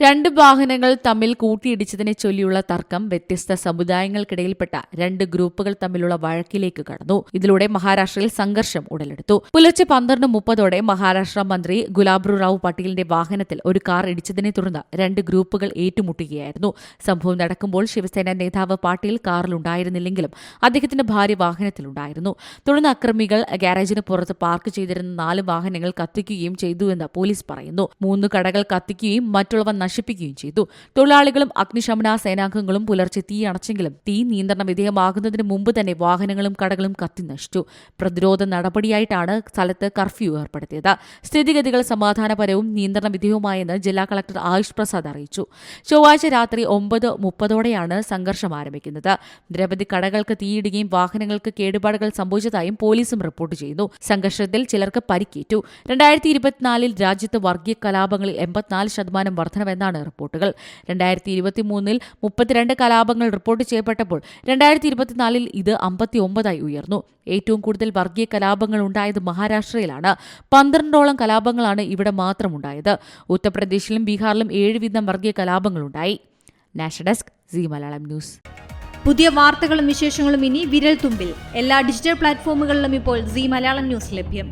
രണ്ട് വാഹനങ്ങൾ തമ്മിൽ കൂട്ടിയിടിച്ചതിനെ ചൊല്ലിയുള്ള തർക്കം വ്യത്യസ്ത സമുദായങ്ങൾക്കിടയിൽപ്പെട്ട രണ്ട് ഗ്രൂപ്പുകൾ തമ്മിലുള്ള വഴക്കിലേക്ക് കടന്നു. ഇതിലൂടെ മഹാരാഷ്ട്രയിൽ സംഘർഷം ഉടലെടുത്തു. പുലർച്ചെ പന്ത്രണ്ട് മുപ്പതോടെ മഹാരാഷ്ട്ര മന്ത്രി ഗുലാബ്രു റാവു പട്ടീലിന്റെ വാഹനത്തിൽ ഒരു കാർ ഇടിച്ചതിനെ തുടർന്ന് രണ്ട് ഗ്രൂപ്പുകൾ ഏറ്റുമുട്ടുകയായിരുന്നു. സംഭവം നടക്കുമ്പോൾ ശിവസേന നേതാവ് പാട്ടീൽ കാറിലുണ്ടായിരുന്നില്ലെങ്കിലും അദ്ദേഹത്തിന്റെ ഭാര്യ വാഹനത്തിലുണ്ടായിരുന്നു. തുടർന്ന് അക്രമികൾ ഗാരേജിന് പുറത്ത് പാർക്ക് ചെയ്തിരുന്ന നാല് വാഹനങ്ങൾ കത്തിക്കുകയും ചെയ്തുവെന്ന് പോലീസ് പറയുന്നു. മൂന്ന് കടകൾ കത്തിക്കുകയും മറ്റുള്ളവ നശിപ്പിക്കുകയും ചെയ്തു. തൊഴിലാളികളും അഗ്നിശമന സേനാംഗങ്ങളും പുലർച്ചെ തീ അണച്ചെങ്കിലും തീ നിയന്ത്രണ വിധേയമാകുന്നതിന് മുമ്പ് തന്നെ വാഹനങ്ങളും കടകളും കത്തി നശിച്ചു. പ്രതിരോധ നടപടിയായിട്ടാണ് സ്ഥലത്ത് കർഫ്യൂ ഏർപ്പെടുത്തിയത്. സ്ഥിതിഗതികൾ സമാധാനപരവും നിയന്ത്രണ വിധേയവുമായെന്ന് ജില്ലാ കളക്ടർ ആയുഷ് പ്രസാദ് അറിയിച്ചു. ചൊവ്വാഴ്ച രാത്രി ഒമ്പത് മുപ്പതോടെയാണ് സംഘർഷം ആരംഭിക്കുന്നത്. നിരവധി കടകൾക്ക് തീയിടുകയും വാഹനങ്ങൾക്ക് കേടുപാടുകൾ സംഭവിച്ചതായും പോലീസും റിപ്പോർട്ട് ചെയ്യുന്നു. സംഘർഷത്തിൽ ചിലർക്ക് പരിക്കേറ്റു. രണ്ടായിരത്തി ഇരുപത്തിനാലിൽ രാജ്യത്ത് വർഗീയ കലാപങ്ങളിൽ എൺപത്തിനാല് ശതമാനം വർധനവെന്നാണ് റിപ്പോർട്ടുകൾ. രണ്ടായിരത്തി ഇരുപത്തി മൂന്നിൽ മുപ്പത്തിരണ്ട് കലാപങ്ങൾ റിപ്പോർട്ട് ചെയ്യപ്പെട്ടപ്പോൾ രണ്ടായിരത്തി ഇരുപത്തിനാലിൽ ഇത് അമ്പത്തി ഒമ്പതായി ഉയർന്നു. ഏറ്റവും കൂടുതൽ വർഗീയ കലാപങ്ങൾ ഉണ്ടായത് മഹാരാഷ്ട്രയിലാണ്. പന്ത്രണ്ടോളം കലാപങ്ങളാണ് ഇവിടെ മാത്രം മാത്രമുണ്ടായത്. ഉത്തർപ്രദേശിലും ബീഹാറിലും ഏഴ് വീതം വർഗീയ കലാപങ്ങളുണ്ടായി. National desk C Malayalam news. പുതിയ വാർത്തകളും വിശേഷങ്ങളും ഇനി വിരൽ തുമ്പിൽ എല്ലാ ഡിജിറ്റൽ പ്ലാറ്റ്ഫോമുകളിലും ഇപ്പോൾ സി മലയാളം ന്യൂസ് ലഭ്യം.